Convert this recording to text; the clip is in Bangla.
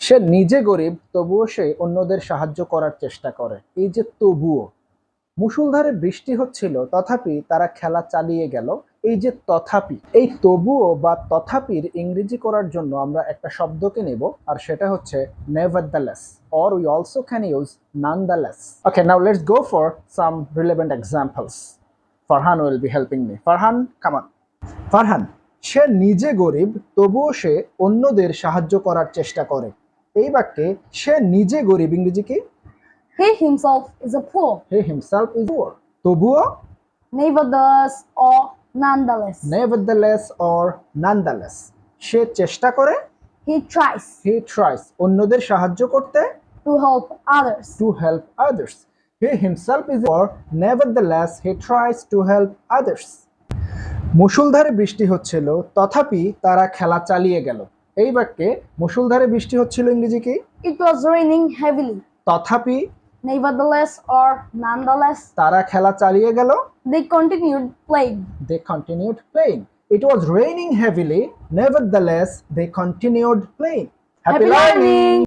সে নিজে গরিব, তবুও সে অন্যদের সাহায্য করার চেষ্টা করে। এই যে তবুও, মুষলধারে বৃষ্টি হচ্ছিল, তথাপি তারা খেলা চালিয়ে গেল। এই যে তথাপি, এই তবুও বা তথাপির ইংরেজি করার জন্য আমরা একটা শব্দকে নেব, আর সেটা হচ্ছে nevertheless nevertheless or we also can use nonetheless. Okay, now let's go for some relevant examples. Farhan will be helping me. Farhan, come on. Farhan সে নিজে গরিব, তবুও সে অন্যদের সাহায্য করার চেষ্টা করে। এই বাক্যে সে নিজে গরিব ইংরেজিকে he himself is a poor he himself is poor তবুও নেভারদাস অর ননদালেস নেভারদালেস অর ননদালেস সে চেষ্টা করে হি ট্রাইস হি ট্রাইস অন্যদের সাহায্য করতে to help others to help others he himself is or nevertheless he tries to help others মুসলধারে বৃষ্টি হচ্ছিল তথাপি তারা খেলা চালিয়ে গেল। এই বাক্যে মুষলধারে বৃষ্টি হচ্ছিল ইংরেজি কি? ইট ওয়াজ রেইনিং হেভিলি তথাপি নেভারদলেস অর ননদলেস তারা খেলা চালিয়ে গেল। They continued playing they continued playing it was raining heavily nevertheless they continued playing happy learning